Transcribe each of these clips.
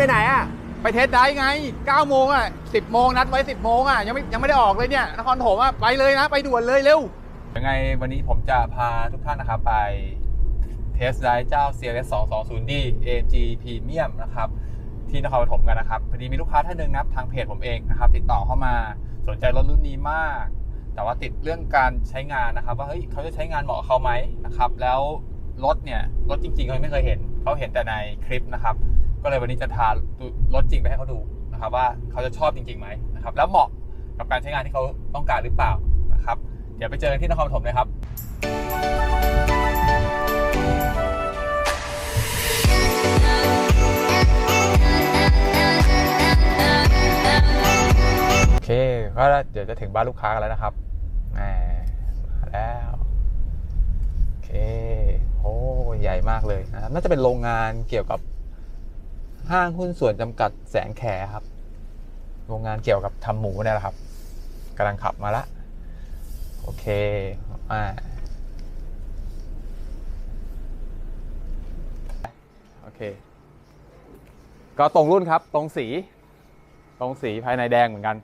ไปไหนอะไปเทสได้ไง9โมงอะ10โมงนัดไว้10โมงอะยังไม่ยังไม่ได้ออกเลยเนี่ยนครถมอะไปเลยนะไปด่วนเลยเร็วยังไงวันนี้ผมจะพาทุกท่านนะครับไปเทสได้เจ้า CLS 220D AG Premium นะครับที่นครปฐมกันนะครับพอดีมีลูกค้าท่านหนึ่งนับทางเพจผมเองนะครับ ติดต่อเข้ามาสนใจรถรุ่นนี้มาก แต่ว่าติดเรื่องการใช้งานนะครับ ว่าเฮ้ยเขาจะใช้งานเหมาะกับเขาไหมนะครับ แล้วรถเนี่ยรถจริงๆเขาไม่เคยเห็นเขาเห็นแต่ในคลิปนะครับ ก็เลยวันนี้จะทารถจริงไปให้เขาดูนะครับว่าเขาจะชอบจริงๆไหมนะครับแล้วเหมาะกับการใช้งานที่เขาต้องการหรือเปล่านะครับ เดี๋ยวไปเจอกันที่นครปฐมเลยครับโอเคก็เดี๋ยวจะถึงบ้านลูกค้ากันแล้วนะครับแหมมาแล้วโอเคโอ้ใหญ่มากเลยนะครับน่าจะเป็นโรงงานเกี่ยวกับ ห้างหุ้นส่วนจำกัดแสงแขครับ โรงงานเกี่ยวกับทำหมูเนี่ยแหละครับกำลังขับมาละ โอเคอ่าโอเค ก็ตรงรุ่นครับ ตรงสี ตรงสีภายในแดงเหมือนกัน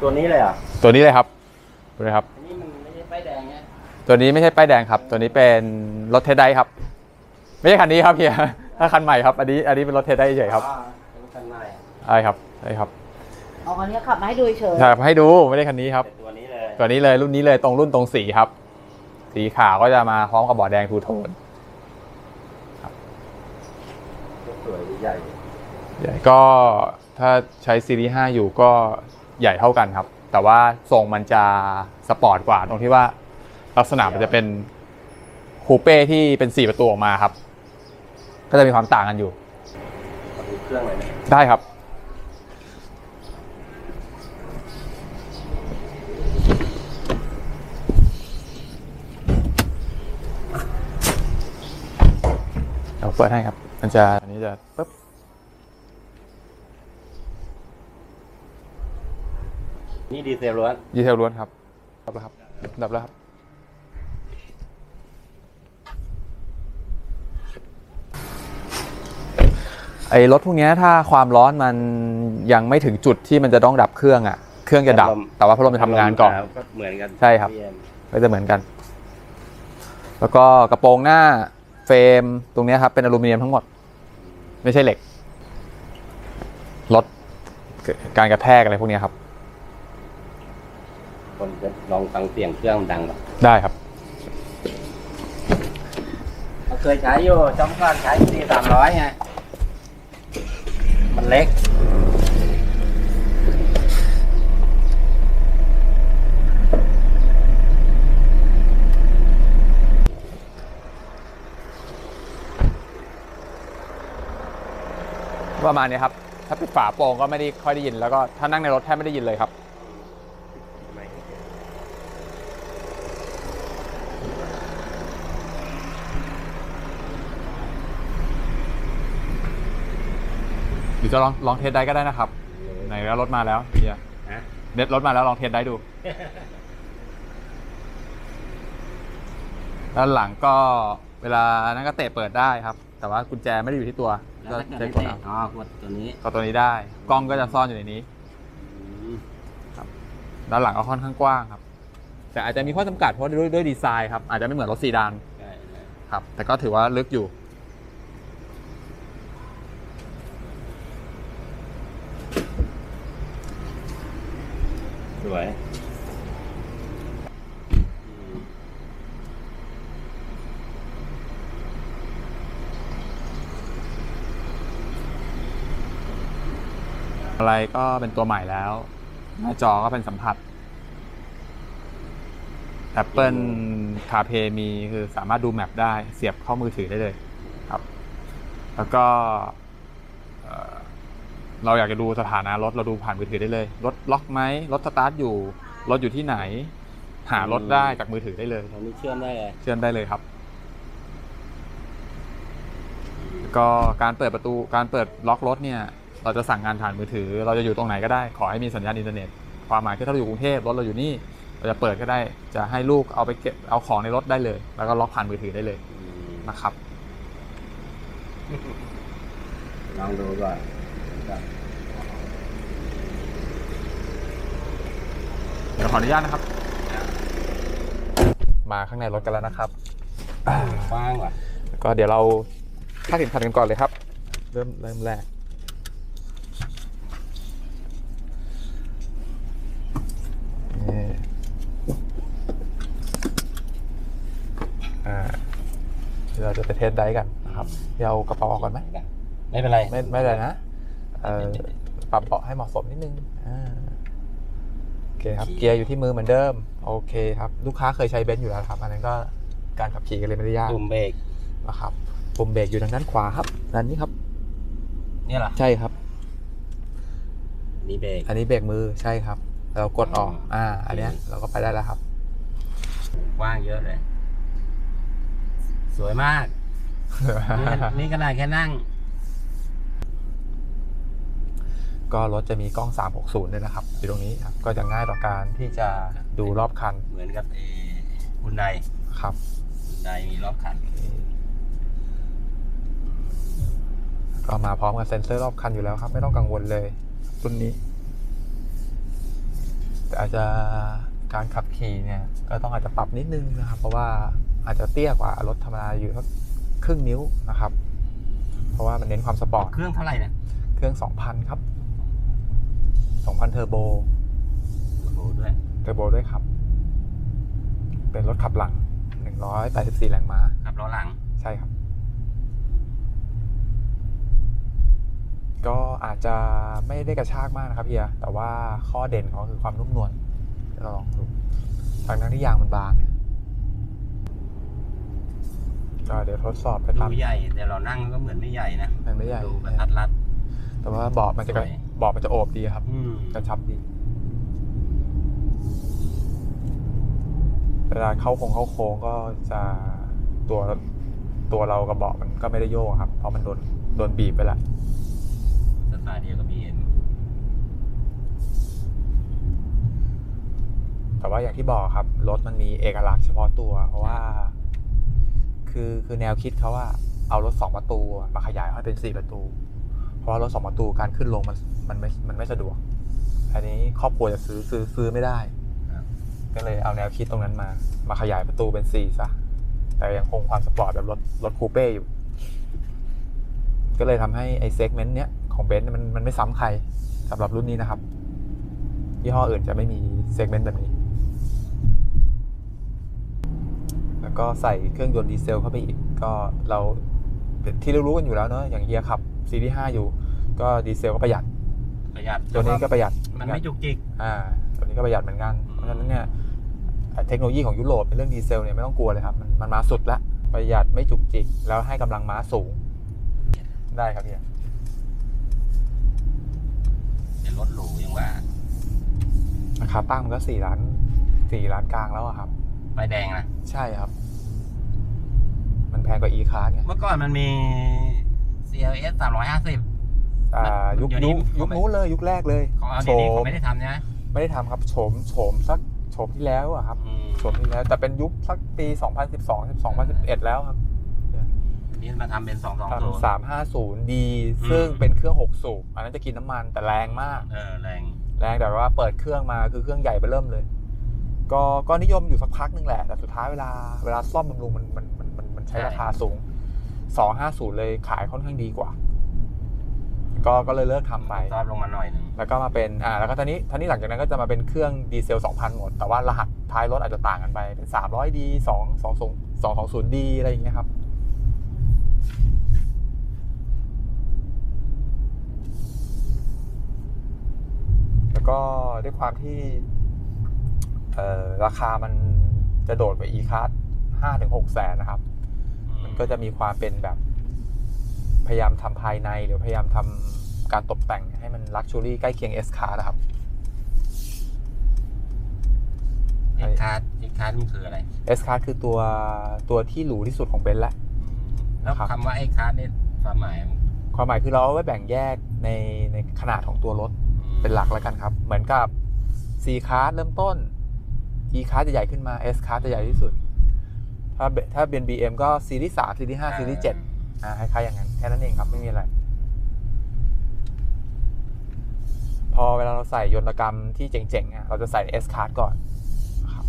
ตัวนี้เลยเหรอะ ตัวนี้เลยครับดูเลยครับ อันนี้มันไม่ใช่ป้ายแดงไง ตัวนี้ไม่ใช่ป้ายแดงครับ ตัวนี้เป็นรถเทสไดครับ ไม่ใช่คันนี้ครับเฮียถ้าคันใหม่ครับ อันนี้อันนี้เป็นรถเทสไดเฉยๆครับอ่าเป็นคันใหม่ใช่ครับใช่ครับเอาคันนี้ขับมาให้ดูเฉยใช่ครับให้ดูไม่ได้คันนี้ครับ เป็นตัวนี้เลยตัวนี้เลยรุ่นนี้เลยตรงรุ่นตรงสีครับ สีขาวก็จะมาพร้อมกับบอร์ดแดงทูโทนสวยใหญ่ใหญ่ก็ถ้าใช้ซีรีส์5อยู่ก็ใหญ่เท่ากันครับ แต่ว่าทรงมันจะสปอร์ตกว่าตรงที่ว่า ลักษณะมันจะเป็นคูเป้ที่เป็น4ประตูออกมาครับ ก็จะมีความต่างกันอยู่มาดูเครื่องเลยนะได้ครับเราเปิดให้ครับ มันจะอันนี้จะปึ๊บนี่ดีเซลล้วน ดีเทลล้วนครับ ดับแล้วครับ ดับแล้วครับ ไอ้รถพวกเนี้ยถ้าความร้อนมันยังไม่ถึงจุดที่มันจะต้องดับเครื่องอะ เครื่องจะดับ แต่ว่าพัดลมจะทำงานก่อนก็เหมือนกันใช่ครับ PM ก็จะเหมือนกัน แล้วก็กระโปรงหน้าเฟรมตรงเนี้ยครับเป็นอลูมิเนียมทั้งหมด ไม่ใช่เหล็กลดการกระแทกอะไรพวกเนี้ยครับ คนจะลองฟังเสียงเครื่องมันดังหรอได้ครับเราเคยใช้อยู่จอมก่อนใช้สี่สามร้อยไง มันเล็ก ประมาณเนี้ยครับ ถ้าปิดฝาโปร่งก็ไม่ได้ค่อยได้ยิน แล้วก็ถ้านั่งในรถแทบไม่ได้ยินเลยครับ หรือจะลองลองเทสได้ก็ได้นะครับ ไหนแล้วรถมาแล้วเฮียฮะเด็ดรถมาแล้วลองเทสได้ดู ด้านหลังก็เวลานั้นก็เตะเปิดได้ครับ แต่ว่ากุญแจไม่ได้อยู่ที่ตัวแล้วก็ถ้าเกิดใช้ไม่กดเตะเอาอ๋อกดตัวนี้ก็ตัวนี้ได้ กล้องก็จะซ่อนอยู่ในนี้ อืมด้านหลังก็ค่อนข้างกว้างครับ แต่อาจจะมีข้อจำกัดเพราะด้วยด้วยดีไซน์ครับอาจจะไม่เหมือนรถซีดานใช่ใช่ครับแต่ก็ถือว่าลึกอยู่ วยอะไรก็เป็นตัวใหม่แล้ว หน้าจอก็เป็นสัมผัส Apple CarPlay มีคือสามารถดูแมปได้เสียบเข้ามือถือได้เลยครับ แล้วก็ เราอยากจะดูสถานะรถเราดูผ่านมือถือได้เลย รถล็อกไหมรถสตาร์ทอยู่ รถอยู่ที่ไหน หารถได้จากมือถือได้เลยตอนนี้เชื่อมได้เลยเชื่อมได้เลยครับแล้วก็การเปิดประตูการเปิดล็อกรถเนี่ย เราจะสั่งงานผ่านมือถือ เราจะอยู่ตรงไหนก็ได้ ขอให้มีสัญญาณอินเทอร์เน็ตความหมายคือถ้าเราอยู่กรุงเทพรถเราอยู่นี่ เราจะเปิดก็ได้ จะให้ลูกเอาไปเก็บเอาของในรถได้เลย แล้วก็ล็อกผ่านมือถือได้เลยอืมนะครับลองดูก่อนครับ เดี๋ยวขออนุญาตนะครับ มาข้างในรถกันแล้วนะครับกว้างว่ะก็เดี๋ยวเราคาดเข็มขัดกันก่อนเลยครับ เริ่มเริ่มแรกนี่อ่าเดี๋ยวเราจะไปเทสไดฟ์กันนะครับ เดี๋ยวเอากระเป๋าออกก่อนไหม ไม่เป็นไร ไม่ไม่เลยนะเอ่อ ปรับเบาะให้เหมาะสมนิดนึงอ่าโอเคครับ เกียร์อยู่ที่มือเหมือนเดิม โอเคครับ ลูกค้าเคยใช้เบนซ์อยู่แล้วครับ อันนั้นก็การขับขี่กันเลยไม่ได้ยากปุ่มเบรกนะครับปุ่มเบรกอยู่ทางด้านขวาครับด้านนี้ครับ เนี่ยเหรอ ใช่ครับ นี่เบรก อันนี้เบรกมือใช่ครับ เรากดออก อ่า อันเนี้ยเราก็ไปได้แล้วครับกว้างเยอะเลย สวยมาก นี่นี่ขนาดแค่นั่ง ก็รถจะมีกล้อง 360 ด้วยนะครับ อยู่ตรงนี้ครับก็จะง่ายต่อการที่จะดูรอบคันเหมือนกับเอคุณไดครับคุณไดมีรอบคัน ก็มาพร้อมกับเซ็นเซอร์รอบคันอยู่แล้วครับ ไม่ต้องกังวลเลยรุ่นนี้ แต่อาจจะการขับขี่เนี่ย ก็ต้องอาจจะปรับนิดนึงนะครับ เพราะว่าอาจจะเตี้ยกว่ารถธรรมดาอยู่สักครึ่งนิ้วนะครับ เพราะว่ามันเน้นความสปอร์ตเครื่องเท่าไหร่เนี่ยเครื่อง 2,000 ครับ 2,000เทอร์โบโอ้โหด้วยเทอร์โบด้วยครับ เป็นรถขับหลัง 184 แรงม้าขับล้อหลัง ใช่ครับ ก็อาจจะไม่ได้กระชากมากนะครับเฮีย แต่ว่าข้อเด่นของเขาคือความนุ่มนวลเดี๋ยวเราลองดูทางนั้นที่ยางมันบางเนี่ยก็เดี๋ยวทดสอบไปดูตามใหญ่แต่เรานั่งก็เหมือนไม่ใหญ่นะมันไม่ใหญ่ดูกระทัดรัด แต่ว่าเบาะมันจะกระสวย เบาะมันจะโอบดีครับอืมกระชับดีเวลาเข้าโค้งเข้าโค้งก็จะตัวตัวเรากับเบาะมันก็ไม่ได้โยกครับ เพราะมันโดนโดนบีบไปแล้วสไตล์เดียวกับบีเอ็มแต่ว่าอย่างที่บอกครับ รถมันมีเอกลักษณ์เฉพาะตัว เพราะว่า คือคือแนวคิดเขาว่าเอารถสองประตูมาขยายให้เป็นสี่ประตูเพ ราะว่ารถสองประตูการขึ้นลงมันมันไม่มันไม่สะดวก อันนี้ครอบครัวจะซื้อซื้อซื้อไม่ได้ ก็เลยเอาแนวคิดตรงนั้นมา มาขยายประตูเป็นสี่ซะ แต่ยังคงความสปอร์ตแบบรถรถคูเป้อยู่ ก็เลยทำให้ไอ้เซกเมนต์เนี้ยของเบนซ์มันมันไม่ซ้ำใครสำหรับรุ่นนี้นะครับยี่ห้ออื่นจะไม่มีเซกเมนต์แบบนี้ แล้วก็ใส่เครื่องยนต์ดีเซลเข้าไปอีก ก็เราที่รู้ๆกันอยู่แล้วเนอะอย่างเฮียขับ ซีรีส์5อยู่ ก็ดีเซลก็ประหยัด ประหยัดตัวนี้ก็ประหยัดมันไม่จุกจิกอ่าตัวนี้ก็ประหยัดเหมือนกัน เพราะฉะนั้นเนี่ยเทคโนโลยีของยุโรปในเรื่องดีเซลเนี่ยไม่ต้องกลัวเลยครับ มันมันมาสุดละประหยัดไม่จุกจิก แล้วให้กำลังม้าสูง ได้ครับพี่เป็นรถหรูยังว่าราคาตั้งมันก็สี่ล้านสี่ล้านกลางแล้วอะครับไฟแดงนะใช่ครับ มันแพงกว่า e c a r ไงเมื่อก่อนมันมี CLS 350 อ่ายุคเดี๋ยวนี้ยุคยุคเขาไม่นู้นเลยยุคแรกเลยของเอาโฉเดี๋ยวนี้มเขาไม่ได้ทำใช่ไหมไม่ได้ทำครับโฉมโฉมสักโฉมที่แล้วอะครับอืมโฉมที่แล้วแต่เป็นยุคสักปี 2012 2011 แล้วครับนี่มาทำเป็น 220สามห้าศูนย์ดีซึ่งเป็นเครื่องหกสูบอันนั้นจะกินน้ำมันแต่แรงมาก เออแรง แรงแต่ว่าเปิดเครื่องมาคือเครื่องใหญ่ไปเริ่มเลย ก็ก็นิยมอยู่สักพักนึงแหละ แต่สุดท้ายเวลาเวลาซ่อมบำรุงมันมันมันมันมันใช้ราคาสูง สองห้าศูนย์เลยขายค่อนข้างดีกว่า ก็ก็เลยเลิกทำไปซอฟลงมาหน่อยหนึงแล้วก็มาเป็นอ่าแล้วก็ตอนนี้ตอนนี้หลังจากนั้นก็จะมาเป็นเครื่องดีเซล 2,000 หมด แต่ว่ารหัสท้ายรถอาจจะต่างกันไปเป็น 300D 2 2 2 2 0D อะไรอย่างเงี้ยครับแล้วก็ด้วยความที่เอ่อราคามันจะโดดกว่า e-card 5ถึง6แสนนะครับ มันก็จะมีความเป็นแบบ พยายามทำภายในหรือพยายามทำการตกแต่งให้มันลักชัวรี่ใกล้เคียง S Car นะครับเอ็กคาร์ดเอ็กคาร์ดมันคืออะไร S Car คือตัวตัวที่หรูที่สุดของเบนซ์ละแล้วครับคำว่าเอ็กคาร์ดนี่ความหมายมันความหมายคือเราเอาไว้แบ่งแยกในในขนาดของตัวรถเป็นหลักแล้วกันครับ เหมือนกับ C Car เริ่มต้น E Car จะใหญ่ขึ้นมา S Car จะใหญ่ที่สุด ถ้าเบถ้าเป็น BM ก็ซีรีส์สามซีรีส์ห้าซีรีส์เจ็ดอ่าคล้ายๆอย่างนั้นแค่นั้นเองครับไม่มีอะไร พอเวลาเราใส่ยนตกรรมที่เจ๋งๆอะเราจะใส่ S card ก่อนนะครับ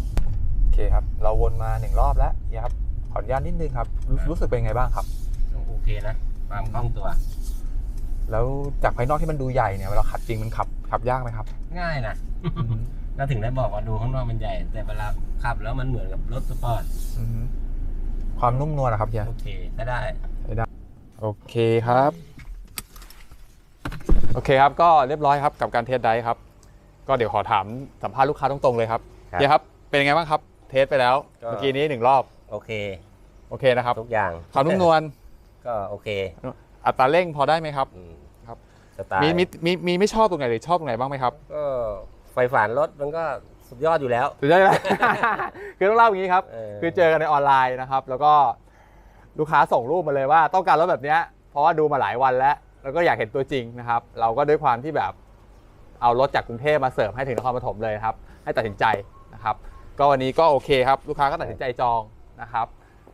โอเคครับ เราวนมาหนึ่งรอบแล้วเฮียครับขออนุญาตนิดนึงครับรู้รู้สึกเป็นไงบ้างครับโอเคนะความคล่องตัว แล้วจากภายนอกที่มันดูใหญ่เนี่ยเวลาขับจริงมันขับขับยากไหมครับ ง่ายนะอือฮึ ก็ถึงได้บอกว่าดูข้างนอกมันใหญ่ แต่เวลาขับแล้วมันเหมือนกับรถสปอร์ตอือฮึความนุ่มนวลนะครับเฮีย โอเคก็ได้ โอเคครับ โอเคครับก็เรียบร้อยครับกับการเทสไดรฟ์ครับ ก็เดี๋ยวขอถามสัมภาษณ์ลูกค้าตรงๆเลยครับครับ เฮียครับเป็นยังไงบ้างครับ เทสไปแล้ว ก็ เมื่อกี้นี้หนึ่งรอบโอเค โอเคนะครับทุกอย่างความนุ่มนวลก็โอเคอัตราเร่งพอได้ไหมครับ อืมครับ สไตล์มีมีมีมีไม่ชอบตรงไหนหรือชอบตรงไหนบ้างไหมครับ ก็ไฟฝันรถมันก็สุดยอดอยู่แล้ว สุดยอดเลย คือต้องเล่าอย่างนี้ครับ เออ คือเจอกันในออนไลน์นะครับ แล้วก็ลูกค้าส่งรูปมาเลยว่าต้องการรถแบบเนี้ย เพราะว่าดูมาหลายวันแล้ว แล้วก็อยากเห็นตัวจริงนะครับ เราก็ด้วยความที่แบบเอารถจากกรุงเทพมาเสิร์ฟให้ถึงนครปฐมเลยนะครับ ให้ตัดสินใจนะครับ ก็วันนี้ก็โอเคครับ ลูกค้าก็ตัดสินใจจองนะครับ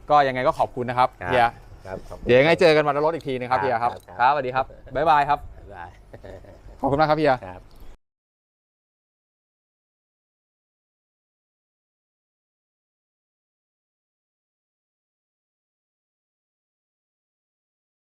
ก็ยังไงก็ขอบคุณนะครับครับเฮียครับขอบคุณ เดี๋ยวยังไงเจอกันวันรถอีกทีนึงครับครับเฮียครับครับ ครับสวัสดีครับบ๊ายบายครับ บ๊ายบายขอบคุณมากครับเฮีย ครับ